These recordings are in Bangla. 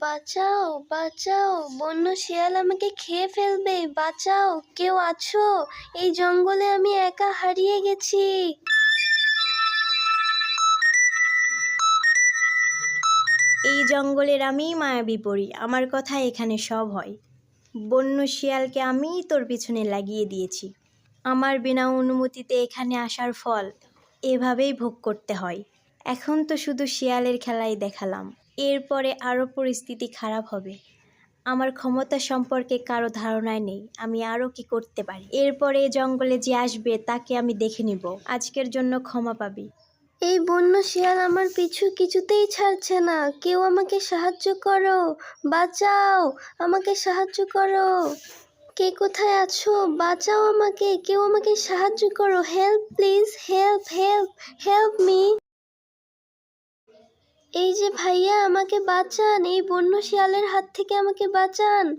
বাঁচাও বাঁচাও, বন্য শিয়াল আমাকে খেয়ে ফেলবে, বাঁচাও, কেউ আছো? এই জঙ্গলে আমি একা হারিয়ে গেছি। এই জঙ্গলের আমিই মায়াবী পড়ি আমার কথা এখানে সব হয়। বন্য শিয়ালকে আমিই তোর পিছনে লাগিয়ে দিয়েছি। আমার বিনা অনুমতিতে এখানে আসার ফল এভাবেই ভোগ করতে হয়। এখন তো শুধু শিয়ালের খেলাই দেখালাম। এরপরে আরও পরিস্থিতি খারাপ হবে। আমার ক্ষমতা সম্পর্কে কারও ধারণায় নেই, আমি আরও কি করতে পারি? এরপরে জঙ্গলে যে আসবে, তাকে আমি দেখে নিব। আজকের জন্য ক্ষমা পাবি। এই বন্য শিয়াল আমার পিছু কিছুতেই ছাড়ছে না। কেউ আমাকে সাহায্য করো। বাঁচাও! আমাকে সাহায্য করো। কে কোথায় আছো? বাঁচাও আমাকে। কেউ আমাকে সাহায্য করো। Help please help help help me এই যে ভাইয়া আমাকে বাঁচান এই বন্য শিয়ালের হাত থেকে আমাকে বাঁচান।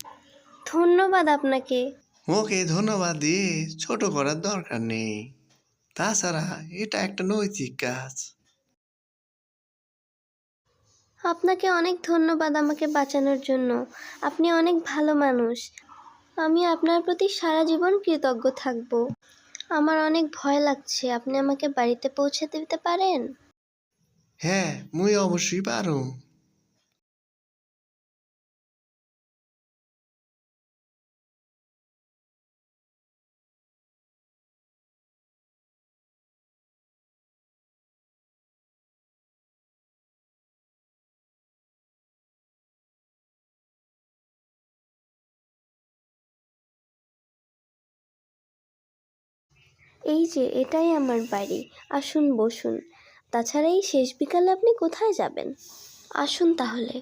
ধন্যবাদ আপনাকে। ওকে ধন্যবাদ দিয়ে ছোট করার দরকার নেই। তাছাড়া এটা একটা নৈতিক কাজ। আপনাকে অনেক ধন্যবাদ আমাকে বাঁচানোর জন্য। আপনি অনেক ভালো মানুষ। আমি আপনার প্রতি সারা জীবন কৃতজ্ঞ থাকব। আমার অনেক ভয় লাগছে। আপনি আমাকে বাড়িতে পৌঁছে দিতে পারেন? হ্যাঁ মুই অবশ্যই পারো। এই যে এটাই আমার বাড়ি। আসুন বসুন। তাছাড়া এই শেষ বিকালে আপনি কোথায় যাবেন? আসুন তাহলে।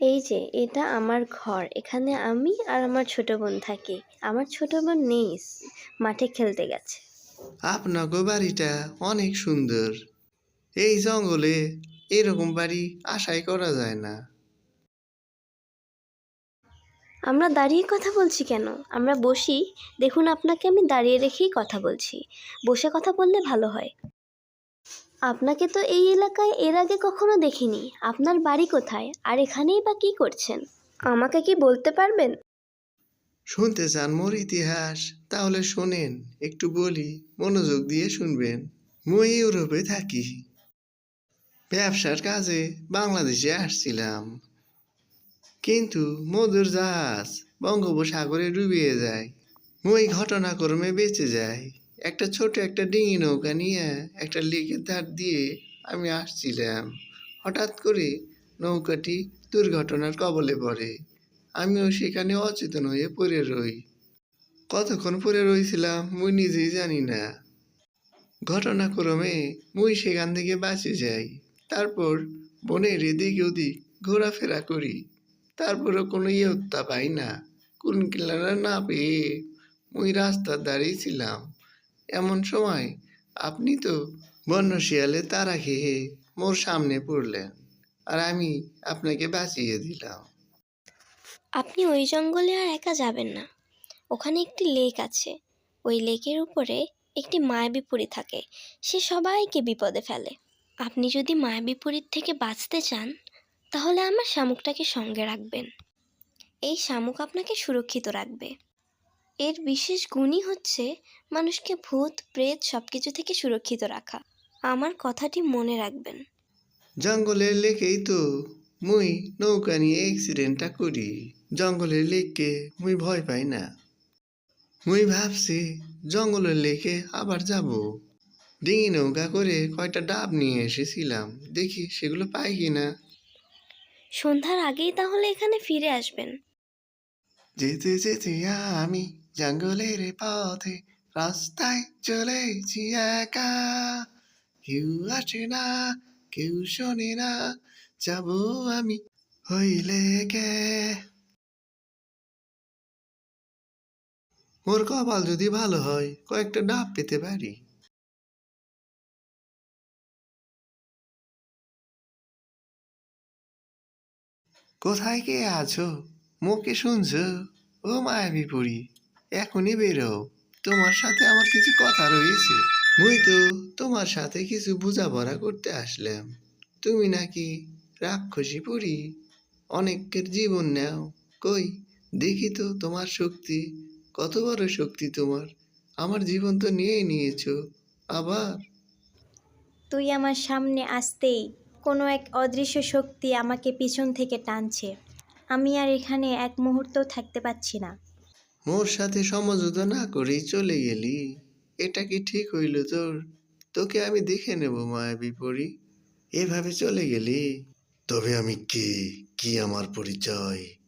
এই যে, এটা আমার ঘর। এখানে আমি আর আমার ছোট বোন থাকি। আমার ছোট বোন নেই মাঠে খেলতে গেছে। আপনাকে বাড়িটা অনেক সুন্দর। এই জঙ্গলে এরকম বাড়ি আশাই করা যায় না। আমরা দাঁড়িয়ে কথা বলছি কেন? আমরা বসি। দেখুন, আপনাকে আমি দাঁড়িয়ে রেখেই কথা বলছি। বসে কথা বললে ভালো হয়। আপনাকে তো এই এলাকায় এর আগে কখনো দেখিনি। আপনার বাড়ি কোথায়? আর এখানেই বা কি করছেন? আমাকে কি বলতে পারবেন? শুনতে চান মোর ইতিহাস? তাহলে শোনেন, একটু বলি, মনোযোগ দিয়ে শুনবেন। মুই ইউরোপে থাকি। ব্যবসার কাজে বাংলাদেশে আসছিলাম। কিন্তু মধুর জাহাজ বঙ্গোপসাগরে ডুবিয়ে যায়। মুই ঘটনাক্রমে বেঁচে যাই। একটা ছোট একটা ডিঙি নৌকা নিয়ে একটা লেকের ধার দিয়ে আমি আসছিলাম। হঠাৎ করে নৌকাটি দুর্ঘটনার কবলে পড়ে। আমিও সেখানে অচেতন হয়ে পড়ে রই। কতক্ষণ পরে রইছিলাম মুই নিজেই জানি না। ঘটনাক্রমে মুই সেখান থেকে বাঁচে যাই। তারপর বনের এদিক ওদিক ঘোরাফেরা করি। তারপরও কোনো ইয়ে ইয়ত্তা পাই না। কোন কিলারা না পেয়ে রাস্তার দাঁড়িয়ে ছিলাম। এমন সময় আপনি তো বন্য শিয়ালে তারা খেয়ে মোর সামনে পড়লেন আর আমি আপনাকে বাঁচিয়ে দিলাম। আপনি ওই জঙ্গলে আর একা যাবেন না। ওখানে একটি লেক আছে। ওই লেকের উপরে একটি মায়াবী পরী থাকে। সে সবাইকে বিপদে ফেলে। আপনি যদি মায়াবী পরীর থেকে বাঁচতে চান তাহলে আমার শামুকটাকে সঙ্গে রাখবেন। এই শামুক আপনাকে সুরক্ষিত রাখবে। এর বিশেষ গুণই হচ্ছে মানুষকে ভূত, প্রেত সব কিছু থেকে সুরক্ষিত রাখা। আমার কথাটি মনে রাখবেন। জঙ্গলের লেকেই তো মুই নৌকা নিয়ে অ্যাক্সিডেন্টটা করি। জঙ্গলের লেককে মুই ভয় পাই না। মুই ভাবছি জঙ্গলের লেকে আবার যাব। ডিঙি নৌকা করে কয়টা ডাব নিয়ে এসেছিলাম। দেখি সেগুলো পাই কি না সন্ধ্যার আগেই তাহলে এখানে ফিরে আসবেন। যেতে যেতে আমি জঙ্গলের পথে রাস্তায় চলেছি একা। কেউ আসে না, কেউ শোনে না, যাব আমি হইলে কে? মোর কপাল যদি ভালো হয়, কয়েকটা ডাব পেতে পারি। কোথায় কে আছো? মুখে শুনছো? ও মায়াবী পড়ি এখনই বেরো তোমার সাথে আমার কিছু কথা রয়েছে। মুই তো তোমার সাথে কিছু বোঝাপড়া করতে আসলাম। তুমি নাকি রাক্ষসী পড়ি অনেকের জীবন নেও। কই, দেখি তো তোমার শক্তি। কত বড় শক্তি তোমার? আমার জীবন তো নিয়েই নিয়েছো। আবার? তুই আমার সামনে আসতেই কোনো এক অদৃশ্য শক্তি আমাকে পিছন থেকে টানছে। আমি আর এখানে এক মুহূর্ত থাকতে পারছি না। মোর সাথে সমঝোতা না করেই চলে গেলি। এটা কি ঠিক হইল তোর? তোকে আমি দেখে নেব মায়াবী পরি এভাবে চলে গেলি। তবে আমি কে? কি আমার পরিচয়?